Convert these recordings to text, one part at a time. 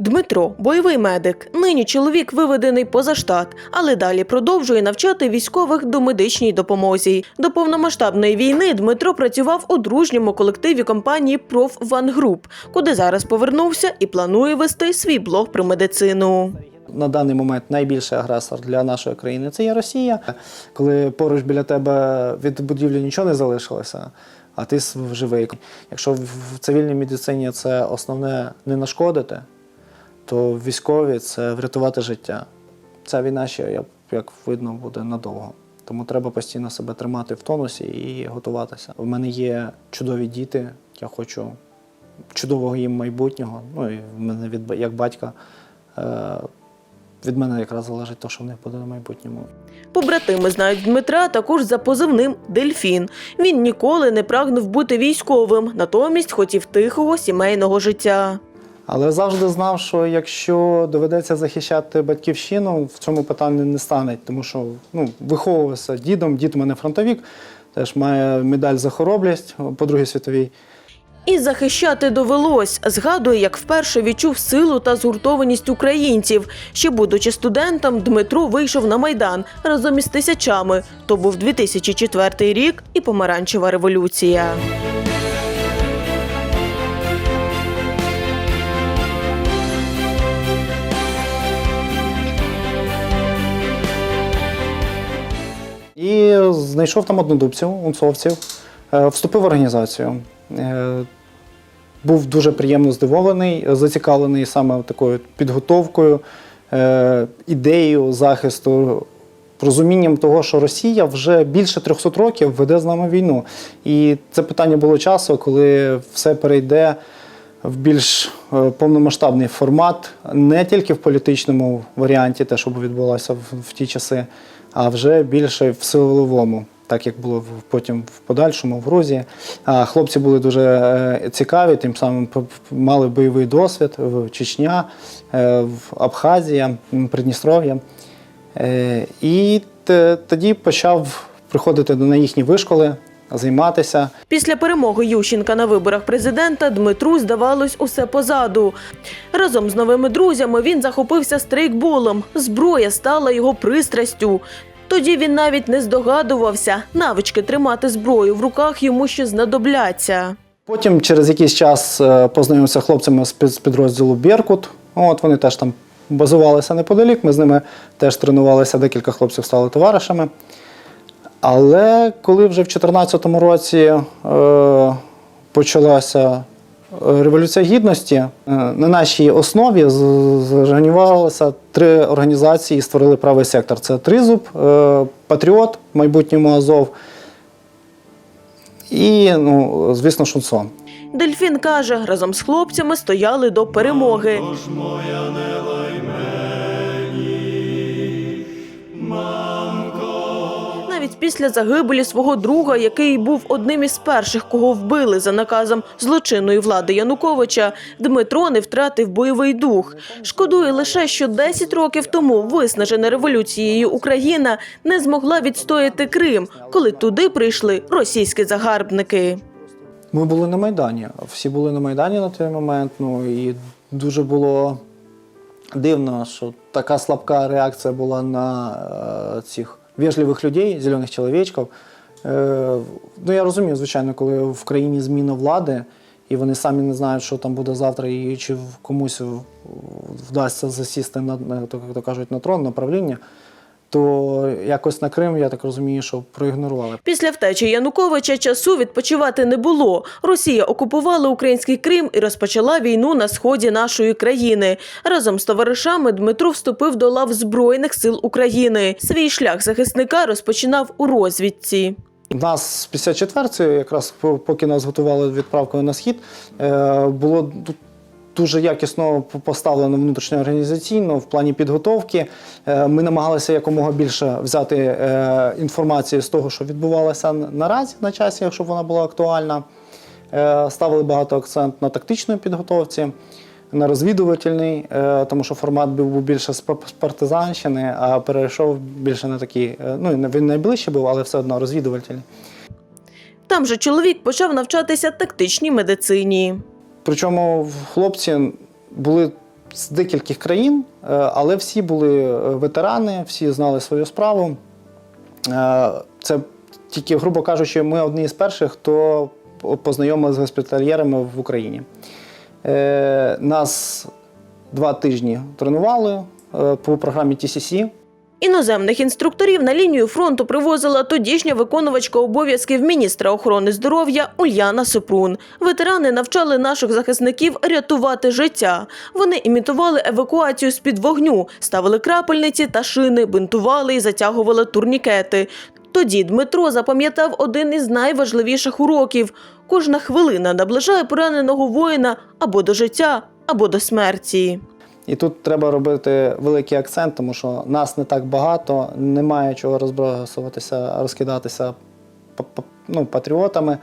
Дмитро, бойовий медик. Нині чоловік виведений поза штат, але далі продовжує навчати військових до медичній допомозі. До повномасштабної війни Дмитро працював у дружньому колективі компанії Проф Ван Груп, куди зараз повернувся і планує вести свій блог про медицину. На даний момент найбільший агресор для нашої країни це є Росія. Коли поруч біля тебе від будівлі нічого не залишилося, а ти живий. Якщо в цивільній медицині це основне не нашкодити, то в військовій це врятувати життя. Ця війна ще, як- як видно, буде надовго. Тому треба постійно себе тримати в тонусі і готуватися. У мене є чудові діти, я хочу чудового їм майбутнього. Ну і в мене від як батька. Е, від мене якраз залежить те, що в них буде на майбутньому. Побратими знають Дмитра також за позивним Дельфін. Він ніколи не прагнув бути військовим, натомість хотів тихого сімейного життя. Але завжди знав, що якщо доведеться захищати батьківщину, в цьому питанні не стане, тому що ну, виховувався дідом, дід у мене фронтовік, теж має медаль за хоробрість по Другій світовій. І захищати довелось. Згадує, як вперше відчув силу та згуртованість українців. Ще будучи студентом, Дмитро вийшов на майдан разом із тисячами. То був 2004 рік і помаранчева революція. Знайшов там однодубців, унцовців, е, вступив в організацію. Е, Був дуже приємно здивований, зацікавлений саме такою підготовкою, е, ідеєю захисту, розумінням того, що Росія вже більше 300 років веде з нами війну. І це питання було часу, коли все перейде в більш повномасштабний формат, не тільки в політичному варіанті, те, що відбулося в ті часи, а вже більше в силовому, так як було потім в подальшому в Грузії. А хлопці були дуже е, цікаві, тим самим мали бойовий досвід в Чечня, е, в Абхазія, Придністров'я. Е, І тоді почав приходити на їхні вишколи, займатися. Після перемоги Ющенка на виборах президента Дмитру здавалось усе позаду. Разом з новими друзями він захопився стрейкболом. Зброя стала його пристрастю. Тоді він навіть не здогадувався, навички тримати зброю в руках йому ще знадобляться. Потім через якийсь час е, познайомився з хлопцями з підрозділу Беркут. От вони теж там базувалися неподалік. Ми з ними теж тренувалися, декілька хлопців стали товаришами. Але коли вже в 2014 році е, почалася Революція Гідності, е, на нашій основі зорганізувалися три організації і створили правий сектор. Це Тризуб, е, Патріот, в майбутньому Азов і, ну, звісно, Шунсон. Дельфін каже, разом з хлопцями стояли до перемоги. Після загибелі свого друга, який був одним із перших, кого вбили за наказом злочинної влади Януковича, Дмитро не втратив бойовий дух. Шкодує лише, що 10 років тому виснажена революцією Україна не змогла відстояти Крим, коли туди прийшли російські загарбники. Ми були на Майдані. Всі були на Майдані на той момент. Ну і дуже було дивно, що така слабка реакція була на е, цих вежливих людей, зелених чоловічків. Е, ну я розумію, звичайно, коли в країні зміна влади, і вони самі не знають, що там буде завтра, і чи комусь вдасться засісти на, так, як то кажуть, на трон, на правління, то якось на Крим, я так розумію, що проігнорували. Після втечі Януковича часу відпочивати не було. Росія окупувала український Крим і розпочала війну на сході нашої країни. Разом з товаришами Дмитро вступив до лав Збройних сил України. Свій шлях захисника розпочинав у розвідці. Нас з 54-ї, якраз поки нас готували відправкою на схід, е, було ду- дуже якісно поставлено внутрішньоорганізаційно в плані підготовки. Е, Ми намагалися якомога більше взяти е, інформації з того, що відбувалося наразі на часі, якщо вона була актуальна. Е, Ставили багато акцент на тактичній підготовці, на розвідувальній, е, тому що формат був більше з партизанщини, а перейшов більше на такі, е, ну він найближче був, але все одно розвідувальний. Там же чоловік почав навчатися тактичній медицині. Причому хлопці були з декількох країн, е, але всі були е, ветерани, всі знали свою справу. Е, Це тільки, грубо кажучи, ми одні з перших, хто познайомили з госпітальєрами в Україні. Нас два тижні тренували по програмі TCC. Іноземних інструкторів на лінію фронту привозила тодішня виконувачка обов'язків міністра охорони здоров'я Ульяна Супрун. Ветерани навчали наших захисників рятувати життя. Вони імітували евакуацію з-під вогню, ставили крапельниці та шини, бинтували і затягували турнікети. Тоді Дмитро запам'ятав один із найважливіших уроків: кожна хвилина наближає пораненого воїна або до життя, або до смерті. І тут треба робити великий акцент, тому що нас не так багато, немає чого розбрасуватися, розкидатися ну, патріотами.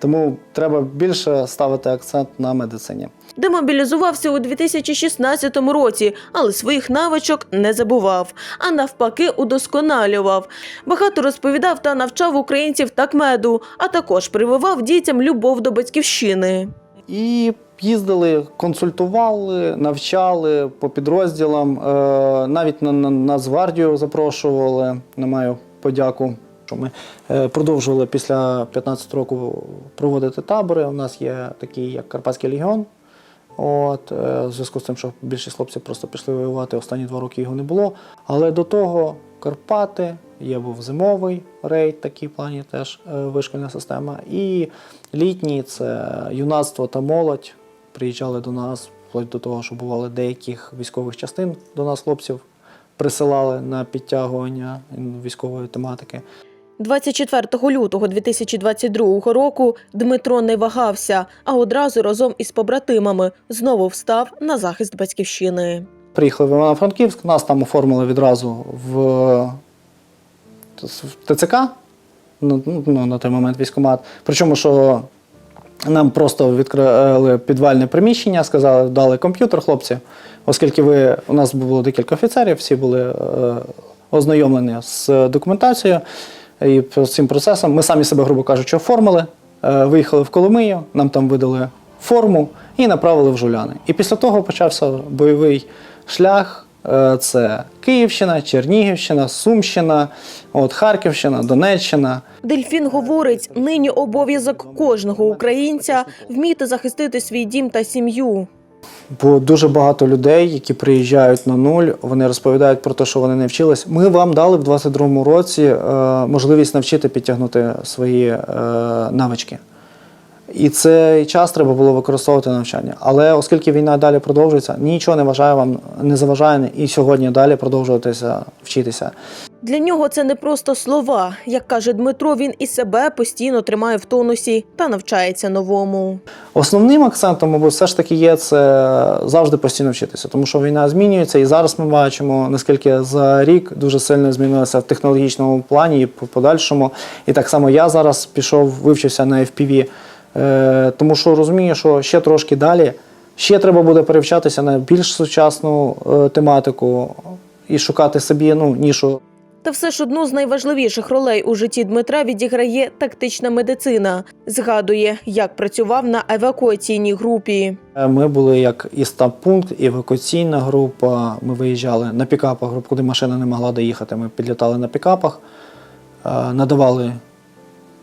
Тому треба більше ставити акцент на медицині. Демобілізувався у 2016 році, але своїх навичок не забував, а навпаки, удосконалював. Багато розповідав та навчав українців такмеду, а також прививав дітям любов до батьківщини. І їздили, консультували, навчали по підрозділам. Е, навіть на, на Нацгвардію запрошували. Не маю подяку. Що ми е, продовжували після 15 років проводити табори. У нас є такий, як Карпатський легіон. От, е, в зв'язку з тим, що більшість хлопців просто пішли воювати, останні два роки його не було. Але до того Карпати, є був зимовий рейд, такий в плані теж вишкільна система. І літній це юнацтво та молодь. Приїжджали до нас, вплоть до того, що бували деяких військових частин до нас хлопців присилали на підтягування військової тематики. 24 лютого 2022 року Дмитро не вагався, а одразу разом із побратимами знову встав на захист батьківщини. Приїхали в Івано-Франківськ, нас там оформили відразу в в ТЦК, ну, ну, на той момент військкомат. Причому, що нам просто відкрили підвальне приміщення, сказали, дали комп'ютер хлопці, оскільки ви, у нас було декілька офіцерів, всі були е, ознайомлені з документацією і з цим процесом. Ми самі себе, грубо кажучи, оформили, е, виїхали в Коломию, нам там видали форму і направили в Жуляни. І після того почався бойовий шлях. Е, Це Київщина, Чернігівщина, Сумщина, от Харківщина, Донеччина. Дельфін говорить, нині обов'язок кожного українця вміти захистити свій дім та сім'ю. Бо дуже багато людей, які приїжджають на нуль, вони розповідають про те, що вони не вчились. Ми вам дали в 22-му році е, можливість навчити підтягнути свої е, навички. І цей час треба було використовувати на навчання. Але оскільки війна далі продовжується, нічого не вважає вам, не заважає і сьогодні далі продовжуватися вчитися. Для нього це не просто слова. Як каже Дмитро, він і себе постійно тримає в тонусі та навчається новому. Основним акцентом, мабуть, все ж таки є це завжди постійно вчитися, тому що війна змінюється, і зараз ми бачимо, наскільки за рік дуже сильно змінилося в технологічному плані і по подальшому. І так само я зараз пішов, вивчився на FPV, тому що розумію, що ще трошки далі, ще треба буде перевчатися на більш сучасну е, тематику і шукати собі ну, нішу. Та все ж одну з найважливіших ролей у житті Дмитра відіграє тактична медицина. Згадує, як працював на евакуаційній групі. Е, Ми були як і стаб-пункт, і евакуаційна група. Ми виїжджали на пікапах, куди машина не могла доїхати. Ми підлітали на пікапах, е, надавали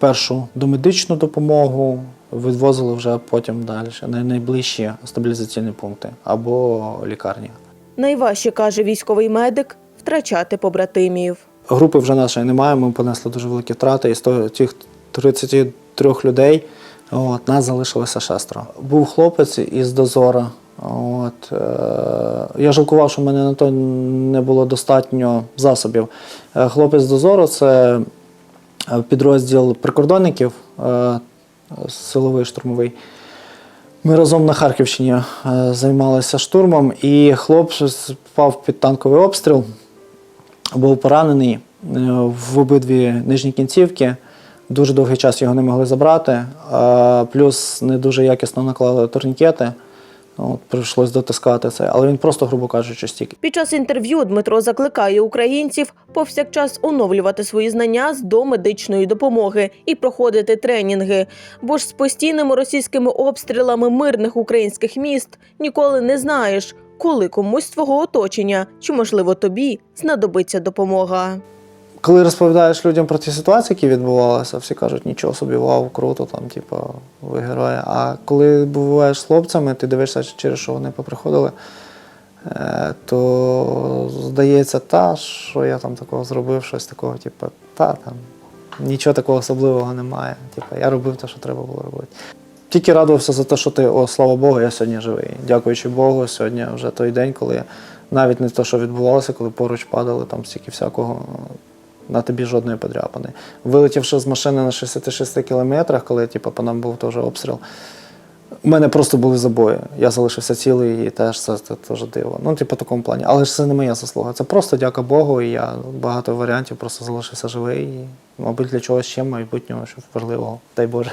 першу домедичну допомогу, відвозили вже потім далі на найближчі стабілізаційні пункти або лікарні. Найважче каже військовий медик втрачати побратимів. Групи вже нашої немає, ми понесли дуже великі втрати. І з того- тих 33 людей от, нас залишилося шестеро. Був хлопець із дозора. От, е, я жалкував, що в мене на то не було достатньо засобів. Е, хлопець з дозору це підрозділ прикордонників, е, силовий штурмовий. Ми разом на Харківщині е, займалися штурмом, і хлопець впав під танковий обстріл був поранений е, в обидві нижні кінцівки. Дуже довгий час його не могли забрати. Плюс не дуже якісно наклали турнікети. От, прийшлось дотискати це. Але він просто, грубо кажучи, стік. Під час інтерв'ю Дмитро закликає українців повсякчас оновлювати свої знання з домедичної допомоги і проходити тренінги. Бо ж з постійними російськими обстрілами мирних українських міст ніколи не знаєш, коли комусь з твого оточення чи, можливо, тобі знадобиться допомога. Коли розповідаєш людям про ті ситуації, які відбувалися, всі кажуть, нічого собі, вау, круто, там, типу, ви герої. А коли буваєш з хлопцями, ти дивишся, через що вони поприходили, е, то здається, та, що я там такого зробив, щось такого, типу, та там нічого такого особливого немає. Типу, я робив те, що треба було робити. Тільки радувався за те, що ти, о, слава Богу, я сьогодні живий. Дякуючи Богу, сьогодні вже той день, коли навіть не те, що відбувалося, коли поруч падали, там стільки всякого, на тобі жодної подряпини. Вилетівши з машини на 66 кілометрах, коли типу, по нам був теж обстріл, у мене просто були забої. Я залишився цілий і теж це, це теж диво. Ну, типу, в такому плані. Але ж це не моя заслуга. Це просто дяка Богу, і я багато варіантів просто залишився живий. І, мабуть, для чогось ще майбутнього, що важливого. Дай Боже.